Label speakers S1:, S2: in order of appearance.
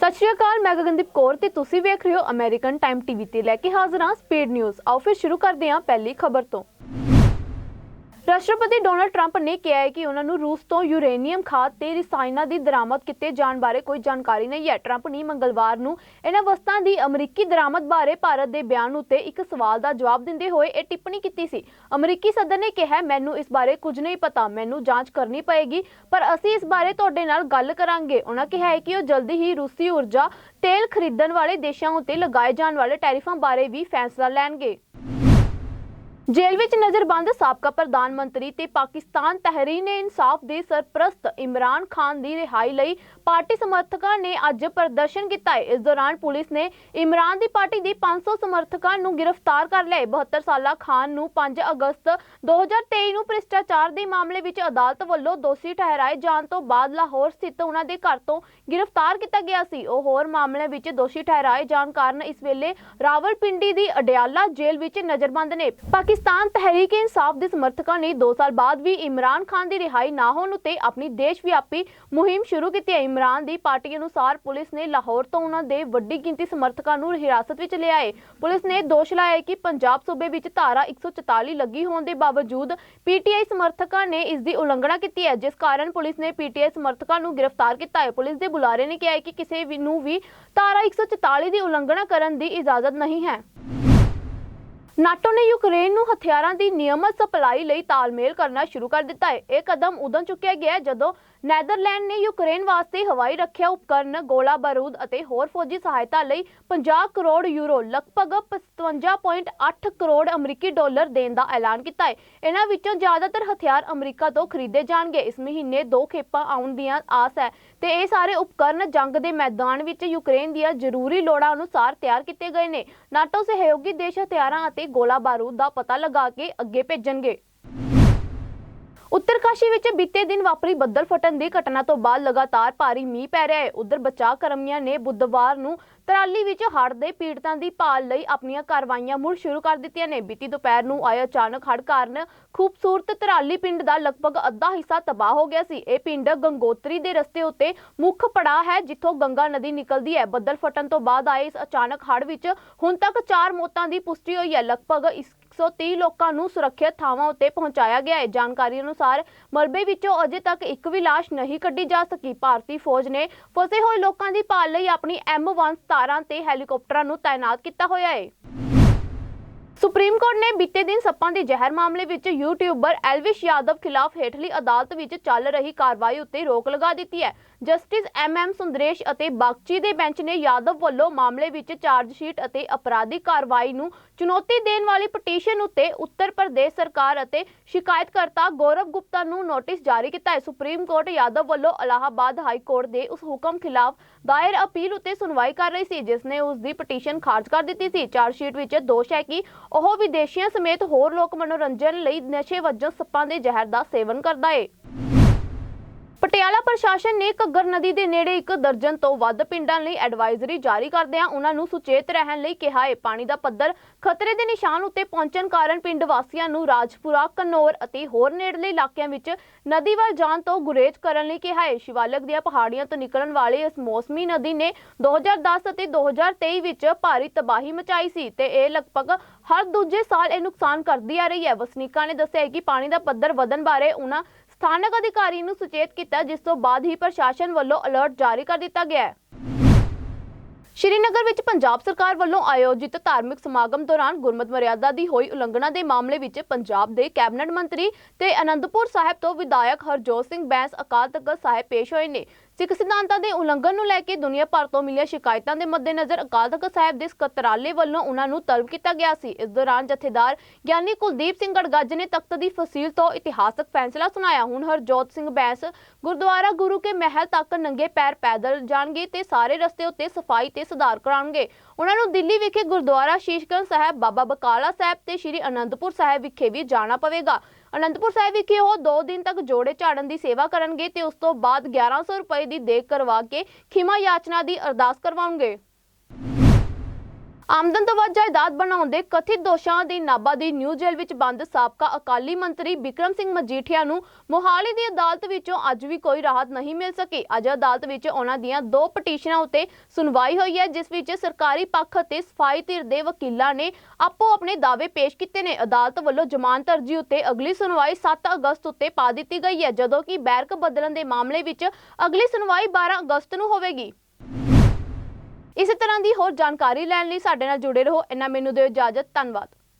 S1: ਸਤਿ ਸ਼੍ਰੀ ਅਕਾਲ, ਮੈਂ ਗਗਨਦੀਪ ਕੌਰ ਤੇ ਤੁਸੀਂ ਵੇਖ ਰਹੇ ਹੋ ਅਮਰੀਕਨ ਟਾਈਮ ਟੀਵੀ ਤੇ ਲੈ ਕੇ ਹਾਜ਼ਰ ਹਾਂ ਸਪੀਡ ਨਿਊਜ਼ ਆਓ ਫਿਰ ਸ਼ੁਰੂ ਕਰਦੇ ਹਾਂ ਪਹਿਲੀ ਖਬਰ ਤੋਂ। ਰਾਸ਼ਟਰਪਤੀ ਡੋਨਲਡ ਟਰੰਪ ਨੇ ਕਿਹਾ ਹੈ ਕਿ ਉਹਨਾਂ ਨੂੰ ਰੂਸ ਤੋਂ ਯੂਰੇਨੀਅਮ ਖਾਦ ਤੇ ਰਸਾਇਣਾਂ ਦੀ ਦਰਾਮਦ ਕੀਤੇ ਜਾਣ ਬਾਰੇ ਕੋਈ ਜਾਣਕਾਰੀ ਨਹੀਂ ਹੈ। ਟਰੰਪ ਨੇ ਮੰਗਲਵਾਰ ਨੂੰ ਇਹਨਾਂ ਵਸਤਾਂ ਦੀ ਅਮਰੀਕੀ ਦਰਾਮਦ ਬਾਰੇ ਭਾਰਤ ਦੇ ਬਿਆਨ ਉੱਤੇ ਇੱਕ ਸਵਾਲ ਦਾ ਜਵਾਬ ਦਿੰਦੇ ਹੋਏ ਇਹ ਟਿੱਪਣੀ ਕੀਤੀ ਸੀ। ਅਮਰੀਕੀ ਸਦਰ ਨੇ ਕਿਹਾ, ਮੈਨੂੰ ਇਸ ਬਾਰੇ ਕੁਝ ਨਹੀਂ ਪਤਾ, ਮੈਨੂੰ ਜਾਂਚ ਕਰਨੀ ਪਏਗੀ, ਪਰ ਅਸੀਂ ਇਸ ਬਾਰੇ ਤੁਹਾਡੇ ਨਾਲ ਗੱਲ ਕਰਾਂਗੇ। ਉਹਨਾਂ ਕਿਹਾ ਹੈ ਕਿ ਉਹ ਜਲਦੀ ਹੀ ਰੂਸੀ ਊਰਜਾ ਤੇਲ ਖਰੀਦਣ ਵਾਲੇ ਦੇਸ਼ਾਂ ਉੱਤੇ ਲਗਾਏ ਜਾਣ ਵਾਲੇ ਟੈਰਿਫਾਂ ਬਾਰੇ ਵੀ ਫੈਸਲਾ ਲੈਣਗੇ। ਜੇਲ੍ਹ ਵਿੱਚ ਨਜ਼ਰਬੰਦ ਸਾਬਕਾ ਪ੍ਰਧਾਨ ਮੰਤਰੀ ਤੇ ਪਾਕਿਸਤਾਨ ਤਹਿਰੀਨੇ ਇਨਸਾਫ ਦੇ ਸਰਪ੍ਰਸਤ ਇਮਰਾਨ ਖਾਨ ਦੀ ਰਿਹਾਈ ਲਈ ਪਾਰਟੀ ਸਮਰਥਕਾਂ ਨੇ ਅੱਜ ਪ੍ਰਦਰਸ਼ਨ ਕੀਤਾ ਹੈ। ਇਸ ਦੌਰਾਨ ਪੁਲਿਸ ਨੇ ਇਮਰਾਨ ਦੀ ਪਾਰਟੀ ਦੇ 500 ਸਮਰਥਕਾਂ ਨੂੰ ਗ੍ਰਿਫਤਾਰ ਕਰ ਲਿਆ 72 ਸਾਲਾ ਖਾਨ ਨੂੰ 5 ਅਗਸਤ 2023 ਨੂੰ ਭ੍ਰਿਸ਼ਟਾਚਾਰ ਦੇ ਮਾਮਲੇ ਵਿੱਚ ਅਦਾਲਤ ਵੱਲੋਂ ਦੋਸ਼ੀ ਠਹਿਰਾਏ ਜਾਣ ਤੋਂ ਬਾਅਦ ਲਾਹੌਰ ਸਥਿਤ ਉਹਨਾਂ ਦੇ ਘਰ ਤੋਂ ਗ੍ਰਿਫਤਾਰ ਕੀਤਾ ਗਿਆ ਸੀ। ਉਹ ਹੋਰ ਮਾਮਲਿਆਂ ਵਿੱਚ ਦੋਸ਼ੀ ਠਹਿਰਾਏ ਜਾਣ ਕਾਰਨ ਇਸ ਵੇਲੇ ਰਾਵਲਪਿੰਡੀ ਦੀ ਅਡਿਆਲਾ ਜੇਲ੍ਹ ਵਿੱਚ ਨਜ਼ਰਬੰਦ ਨੇ। ਪਾਕਿਸਤਾਨ ਤਹਿਰੀਕ ਇਨਸਾਫ ਦੇ ਸਮਰਥਕਾਂ ਨੇ 2 ਸਾਲ ਬਾਅਦ ਵੀ ਇਮਰਾਨ ਖਾਨ ਦੀ ਰਿਹਾਈ ਨਾ ਹੋਣ ਉਤੇ ਆਪਣੀ ਦੇਸ਼ ਵਿਆਪੀ ਮੁਹਿੰਮ ਸ਼ੁਰੂ ਕੀਤੀ ਹੈ। ਇਮਰਾਨ ਦੀ ਪਾਰਟੀ ਅਨੁਸਾਰ ਪੁਲਿਸ ਨੇ ਲਾਹੌਰ ਤੋਂ ਉਹਨਾਂ ਦੇ ਵੱਡੀ ਗਿਣਤੀ ਸਮਰਥਕਾਂ ਨੂੰ ਹਿਰਾਸਤ ਵਿੱਚ ਲਿਆ ਹੈ। ਪੁਲਿਸ ਨੇ ਦੋਸ਼ ਲਾਇਆ ਹੈ ਕਿ ਪੰਜਾਬ ਸੂਬੇ ਵਿੱਚ ਧਾਰਾ 144 ਲੱਗੀ ਹੋਣ ਦੇ ਬਾਵਜੂਦ ਪੀਟੀਆਈ ਸਮਰਥਕਾਂ ਨੇ ਇਸ ਦੀ ਉਲੰਘਣਾ ਕੀਤੀ ਹੈ। ਜਿਸ ਕਾਰਨ ਪੁਲਿਸ ਨੇ ਪੀਟੀਆਈ ਸਮਰਥਕਾਂ ਨੂੰ ਗ੍ਰਿਫਤਾਰ ਕੀਤਾ ਹੈ। ਪੁਲਿਸ ਦੇ ਬੁਲਾਰੇ ਨੇ ਕਿਹਾ ਹੈ ਕਿ ਕਿਸੇ ਨੂੰ ਵੀ ਧਾਰਾ 144 ਦੀ ਉਲੰਘਣਾ ਕਰਨ ਦੀ ਇਜਾਜ਼ਤ ਨਹੀਂ ਹੈ। ਨਾਟੋ ਨੇ ਯੂਕਰੇਨ ਨੂੰ ਹਥਿਆਰਾਂ ਦੀ ਨਿਯਮਤ ਸਪਲਾਈ ਲਈ ਤਾਲਮੇਲ ਕਰਨਾ ਸ਼ੁਰੂ ਕਰ ਦਿੱਤਾ ਹੈ। ਇਹ ਕਦਮ ਉਦੋਂ ਚੁੱਕਿਆ ਗਿਆ ਜਦੋਂ ਨੈਦਰਲੈਂਡ ਨੇ ਯੂਕਰੇਨ ਵਾਸਤੇ ਹਵਾਈ ਰੱਖਿਆ ਉਪਕਰਨ ਗੋਲਾ ਬਾਰੂਦ ਅਤੇ ਹੋਰ ਫੌਜੀ ਸਹਾਇਤਾ ਲਈ 50 ਕਰੋੜ ਯੂਰੋ, ਲਗਭਗ 55.8 ਕਰੋੜ ਅਮਰੀਕੀ ਡਾਲਰ ਦੇਣ ਦਾ ਐਲਾਨ ਕੀਤਾ ਹੈ। ਇਹਨਾਂ ਵਿੱਚੋਂ ਜ਼ਿਆਦਾਤਰ ਹਥਿਆਰ ਅਮਰੀਕਾ ਤੋਂ ਖਰੀਦੇ ਜਾਣਗੇ। ਇਸ ਮਹੀਨੇ ਦੋ ਖੇਪਾਂ ਆਉਣ ਦੀਆਂ ਆਸ ਹੈ ਤੇ ਇਹ ਸਾਰੇ ਉਪਕਰਨ ਜੰਗ ਦੇ ਮੈਦਾਨ ਵਿੱਚ ਯੂਕਰੇਨ ਦੀਆਂ ਜ਼ਰੂਰੀ ਲੋੜਾਂ ਅਨੁਸਾਰ ਤਿਆਰ ਕੀਤੇ ਗਏ ਨੇ। ਨਾਟੋ ਸਹਿਯੋਗੀ ਦੇਸ਼ ਹਥਿਆਰਾਂ ਅਤੇ ਗੋਲਾ ਬਾਰੂਦ ਦਾ ਪਤਾ ਲਗਾ ਕੇ ਅੱਗੇ ਭੇਜਣਗੇ। ਉੱਤਰਕਾਸ਼ੀ ਵਿੱਚ ਬੀਤੇ ਦਿਨ ਵਾਪਰੀ ਬੱਦਲ ਫਟਣ ਦੀ ਘਟਨਾ ਤੋਂ ਬਾਅਦ ਲਗਾਤਾਰ ਭਾਰੀ ਮੀਂਹ ਪੈ ਰਿਹਾ ਹੈ। ਉਧਰ ਬਚਾਅ ਕਰਮੀਆਂ ਨੇ ਬੁੱਧਵਾਰ ਨੂੰ ਤਰਾਲੀ ਵਿੱਚ ਹੜ੍ਹ ਦੇ ਪੀੜਤਾਂ ਦੀ ਭਾਲ ਲਈ ਆਪਣੀਆਂ ਕਾਰਵਾਈਆਂ ਮੁੜ ਸ਼ੁਰੂ ਕਰ ਦਿੱਤੀਆਂ ਨੇ। ਬੀਤੀ ਦੁਪਹਿਰ ਨੂੰ ਆਏ ਅਚਾਨਕ ਹੜ੍ਹ ਕਾਰਨ ਖੂਬਸੂਰਤ ਤਰਾਲੀ ਪਿੰਡ ਦਾ ਲਗਭਗ ਅੱਧਾ ਹਿੱਸਾ ਤਬਾਹ ਹੋ ਗਿਆ ਸੀ। ਇਹ ਪਿੰਡ ਗੰਗੋਤਰੀ ਦੇ ਰਸਤੇ ਉੱਤੇ ਮੁੱਖ ਪੜਾਅ ਹੈ, ਜਿੱਥੋਂ ਗੰਗਾ ਨਦੀ ਨਿਕਲਦੀ ਹੈ। ਬੱਦਲ ਫਟਣ ਤੋਂ ਬਾਅਦ ਆਏ ਇਸ ਅਚਾਨਕ ਹੜ੍ਹ ਵਿੱਚ ਹੁਣ ਤੱਕ 4 ਮੌਤਾਂ ਦੀ ਪੁਸ਼ਟੀ ਹੋਈ ਹੈ। ਲਗਭਗ ਇਸ 130 ਲੋਕਾਂ ਨੂੰ ਸੁਰੱਖਿਅਤ ਥਾਵਾਂ ਉੱਤੇ ਪਹੁੰਚਾਇਆ ਗਿਆ ਹੈ। ਜਾਣਕਾਰੀ ਅਨੁਸਾਰ ਮਲਬੇ ਵਿੱਚੋਂ ਅਜੇ ਤੱਕ ਇੱਕ ਵੀ ਲਾਸ਼ ਨਹੀਂ ਕੱਢੀ ਜਾ ਸਕੀ। ਭਾਰਤੀ ਫੌਜ ਨੇ ਫਸੇ ਹੋਏ ਲੋਕਾਂ ਦੀ ਭਾਲ ਲਈ ਆਪਣੀ M1 17 ਤੇ ਹੈਲੀਕਾਪਟਰਾਂ ਨੂੰ ਤਾਇਨਾਤ ਕੀਤਾ ਹੋਇਆ ਹੈ। ਸੁਪਰੀਮ ਕੋਰਟ ਨੇ ਬੀਤੇ ਦਿਨ ਸੱਪਾਂ ਦੇ ਜ਼ਹਿਰ ਮਾਮਲੇ ਵਿੱਚ ਯੂਟਿਊਬਰ ਐਲਵਿਸ਼ ਯਾਦਵ ਖਿਲਾਫ ਹੇਠਲੀ ਅਦਾਲਤ ਵਿੱਚ ਚੱਲ ਰਹੀ ਕਾਰਵਾਈ ਉੱਤੇ ਰੋਕ ਲਗਾ ਦਿੱਤੀ ਹੈ। ਜਸਟਿਸ ਐਮ ਐਮ ਸੁੰਦਰੇਸ਼ ਅਤੇ ਬਾਗਚੀ ਦੇ ਬੈਂਚ ਨੇ ਯਾਦਵ ਵੱਲੋਂ ਮਾਮਲੇ ਵਿੱਚ ਚਾਰਜ ਸ਼ੀਟ ਅਤੇ ਅਪਰਾਧਿਕ ਕਾਰਵਾਈ ਨੂੰ ਚੁਣੌਤੀ ਦੇਣ ਵਾਲੀ ਪਟੀਸ਼ਨ ਉੱਤੇ ਉੱਤਰ ਪ੍ਰਦੇਸ਼ ਸਰਕਾਰ ਅਤੇ ਸ਼ਿਕਾਇਤਕਰਤਾ ਗੌਰਵ ਗੁਪਤਾ ਨੂੰ ਨੋਟਿਸ ਜਾਰੀ ਕੀਤਾ ਹੈ। ਸੁਪਰੀਮ ਕੋਰਟ ਯਾਦਵ ਵੱਲੋਂ ਅਲਾਹਾਬਾਦ ਹਾਈ ਕੋਰਟ ਦੇ ਉਸ ਹੁਕਮ ਖਿਲਾਫ ਦਾਇਰ ਅਪੀਲ ਉੱਤੇ ਸੁਣਵਾਈ ਕਰ ਰਹੀ ਸੀ, ਜਿਸ ਨੇ ਉਸ ਦੀ ਪਟੀਸ਼ਨ ਖਾਰਜ ਕਰ ਦਿੱਤੀ ਸੀ। ਚਾਰਜ ਸ਼ੀਟ ਵਿੱਚ ਦੋਸ਼ ਹੈ ਕਿ ਉਹ ਵਿਦੇਸ਼ੀਆਂ ਸਮੇਤ ਹੋਰ ਲੋਕ ਮਨੋਰੰਜਨ ਲਈ ਨਸ਼ੇ ਵਜੋਂ ਸੱਪਾਂ ਦੇ ਜ਼ਹਿਰ ਦਾ ਸੇਵਨ ਕਰਦਾ ਹੈ ਪਟਿਆਲਾ ਪ੍ਰਸ਼ਾਸਨ ਨੇ ਘੱਗਰ ਨਦੀ ਦੇ ਨੇੜੇ ਇੱਕ ਦਰਜਨ ਤੋਂ ਵੱਧ ਪਿੰਡਾਂ ਲਈ ਐਡਵਾਈਜ਼ਰੀ ਜਾਰੀ ਕਰਦਿਆਂ ਉਹਨਾਂ ਨੂੰ ਸੁਚੇਤ ਰਹਿਣ ਲਈ ਕਿਹਾ। ਹੈ ਪਾਣੀ ਦਾ ਪੱਧਰ ਖਤਰੇ ਦੇ ਨਿਸ਼ਾਨ ਉੱਤੇ ਪਹੁੰਚਣ ਕਾਰਨ ਪਿੰਡ ਵਾਸੀਆਂ ਨੂੰ ਰਾਜਪੁਰਾ, ਕਨੌਰ ਅਤੇ ਹੋਰ ਨੇੜਲੇ ਇਲਾਕਿਆਂ ਵਿੱਚ ਨਦੀ ਵੱਲ ਜਾਣ ਤੋਂ ਗੁਰੇਜ਼ ਕਰਨ ਲਈ ਕਿਹਾ। ਹੈ ਸ਼ਿਵਾਲਕ ਦੀਆਂ ਪਹਾੜੀਆਂ ਤੋਂ ਨਿਕਲਣ ਵਾਲੀ ਇਸ ਮੌਸਮੀ ਨਦੀ ਨੇ 2010 ਅਤੇ 2023 ਵਿੱਚ ਭਾਰੀ ਤਬਾਹੀ ਮਚਾਈ ਸੀ ਤੇ ਇਹ ਲਗਭਗ ਹਰ ਦੂਜੇ ਸਾਲ ਇਹ ਨੁਕਸਾਨ ਕਰਦੀ ਆ ਰਹੀ ਹੈ। ਵਸਨੀਕਾਂ ਨੇ ਦੱਸਿਆ ਹੈ ਕਿ ਪਾਣੀ ਦਾ ਪੱਧਰ ਵਧਣ ਬਾਰੇ ਉਹਨਾਂ ਸਥਾਨਕ ਅਧਿਕਾਰੀ ਨੂੰ ਸੁਚੇਤ ਕੀਤਾ, ਜਿਸ ਤੋਂ ਬਾਅਦ ਹੀ ਪ੍ਰਸ਼ਾਸਨ ਵੱਲੋਂ ਅਲਰਟ ਜਾਰੀ ਕਰ ਦਿੱਤਾ ਗਿਆ ਹੈ। ਸ਼੍ਰੀਨਗਰ ਵਿੱਚ ਪੰਜਾਬ ਸਰਕਾਰ ਵੱਲੋਂ ਆਯੋਜਿਤ ਧਾਰਮਿਕ ਸਮਾਗਮ ਦੌਰਾਨ ਗੁਰਮਤ ਮਰਿਆਦਾ ਦੀ ਹੋਈ ਉਲੰਘਣਾ ਦੇ ਮਾਮਲੇ ਵਿੱਚ ਪੰਜਾਬ ਦੇ ਕੈਬਨਿਟ ਮੰਤਰੀ ਤੇ ਅਨੰਦਪੁਰ ਸਾਹਿਬ ਤੋਂ ਵਿਧਾਇਕ ਹਰਜੋਤ ਸਿੰਘ ਬੈਂਸ ਅਕਾਲ ਤਖਤ ਸਾਹਿਬ ਪੇਸ਼ ਹੋਏ ਨੇ। ਸਿੱਖ ਸਿਧਾਂਤਾਂ ਦੇ ਉਲੰਘਣ ਨੂੰ ਲੈ ਕੇ ਦੁਨੀਆ ਭਰ ਤੋਂ ਮਿਲੀਆਂ ਸ਼ਿਕਾਇਤਾਂ ਦੇ ਮੱਦੇਨਜ਼ਰ ਅਕਾਲ ਤਖਤ ਸਾਹਿਬ ਦੇ ਸਕੱਤਰਾਲੇ ਵੱਲੋਂ ਉਹਨਾਂ ਨੂੰ ਤਲਬ ਕੀਤਾ ਗਿਆ ਸੀ। ਇਸ ਦੌਰਾਨ ਜਥੇਦਾਰ ਗਿਆਨੀ ਕੁਲਦੀਪ ਸਿੰਘ ਗੜਗੱਜ ਨੇ ਤਖਤ ਦੀ ਫਸੀਲ ਤੋਂ ਇਤਿਹਾਸਕ ਫੈਸਲਾ ਸੁਣਾਇਆ। ਹੁਣ ਹਰਜੋਤ ਸਿੰਘ ਬੈਂਸ ਗੁਰਦੁਆਰਾ ਗੁਰੂ ਕੇ ਮਹਿਲ ਤੱਕ ਨੰਗੇ ਪੈਰ ਪੈਦਲ ਜਾਣਗੇ ਤੇ ਸਾਰੇ ਰਸਤੇ ਉੱਤੇ ਸਫ਼ਾਈ ਤੇ ਸੁਧਾਰ ਕਰਾਉਣਗੇ। ਉਹਨਾਂ ਨੂੰ ਦਿੱਲੀ ਵਿਖੇ ਗੁਰਦੁਆਰਾ ਸ਼ੀਸ਼ਗੰਜ ਸਾਹਿਬ, ਬਾਬਾ ਬਕਾਲਾ ਸਾਹਿਬ ਤੇ ਸ੍ਰੀ ਅਨੰਦਪੁਰ ਸਾਹਿਬ ਵਿਖੇ ਵੀ ਜਾਣਾ ਪਵੇਗਾ। ਅਨੰਦਪੁਰ ਸਾਹਿਬ ਵਿਖੇ ਉਹ 2 ਦਿਨ ਤੱਕ ਜੋੜੇ ਝਾੜਨ ਦੀ ਸੇਵਾ ਕਰਨਗੇ ਤੇ ਉਸ ਤੋਂ ਬਾਅਦ 1100 ਰੁਪਏ ਦੀ ਦੇਗ ਕਰਵਾ ਕੇ ਖਿਮਾ ਯਾਚਨਾ ਦੀ ਅਰਦਾਸ ਕਰਵਾਉਣਗੇ। ਆਮਦਨ ਤੋਂ ਵੱਧ ਜਾਇਦਾਦ ਬਣਾਉਣ ਦੇ ਕਥਿਤ ਦੋਸ਼ਾਂ ਦੀ ਨਾਭਾ ਦੀ ਨਿਊ ਜੇਲ੍ਹ ਵਿੱਚ ਬੰਦ, ਸਾਬਕਾ ਅਕਾਲੀ ਮੰਤਰੀ ਬਿਕਰਮ ਸਿੰਘ ਮਜੀਠੀਆ ਨੂੰ ਮੋਹਾਲੀ ਦੀ ਅਦਾਲਤ ਵਿੱਚੋਂ ਅੱਜ ਵੀ ਕੋਈ ਰਾਹਤ ਨਹੀਂ ਮਿਲ ਸਕੀ। ਅੱਜ ਅਦਾਲਤ ਵਿੱਚ ਉਹਨਾਂ ਦੀਆਂ ਦੋ ਪਟੀਸ਼ਨਾਂ ਉੱਤੇ ਸੁਣਵਾਈ ਹੋਈ ਹੈ, ਜਿਸ ਵਿੱਚ ਸਰਕਾਰੀ ਪੱਖ ਅਤੇ ਸਫ਼ਾਈ ਧਿਰ ਦੇ ਵਕੀਲਾਂ ਨੇ ਆਪੋ ਆਪਣੇ ਦਾਅਵੇ ਪੇਸ਼ ਕੀਤੇ ਨੇ। ਅਦਾਲਤ ਵੱਲੋਂ ਜ਼ਮਾਨਤ ਅਰਜ਼ੀ ਉੱਤੇ ਅਗਲੀ ਸੁਣਵਾਈ 7 ਅਗਸਤ ਉੱਤੇ ਪਾ ਦਿੱਤੀ ਗਈ ਹੈ, ਜਦੋਂ ਕਿ ਬੈਰਕ ਬਦਲਣ ਦੇ ਮਾਮਲੇ ਵਿੱਚ ਅਗਲੀ ਸੁਣਵਾਈ 12 ਅਗਸਤ ਨੂੰ ਹੋਵੇਗੀ। ਇਸੇ ਤਰ੍ਹਾਂ ਦੀ ਹੋਰ ਜਾਣਕਾਰੀ ਲੈਣ ਲਈ ਸਾਡੇ ਨਾਲ ਜੁੜੇ ਰਹੋ। ਇਹਨਾਂ ਮੈਨੂੰ ਦਿਓ ਇਜਾਜ਼ਤ। ਧੰਨਵਾਦ।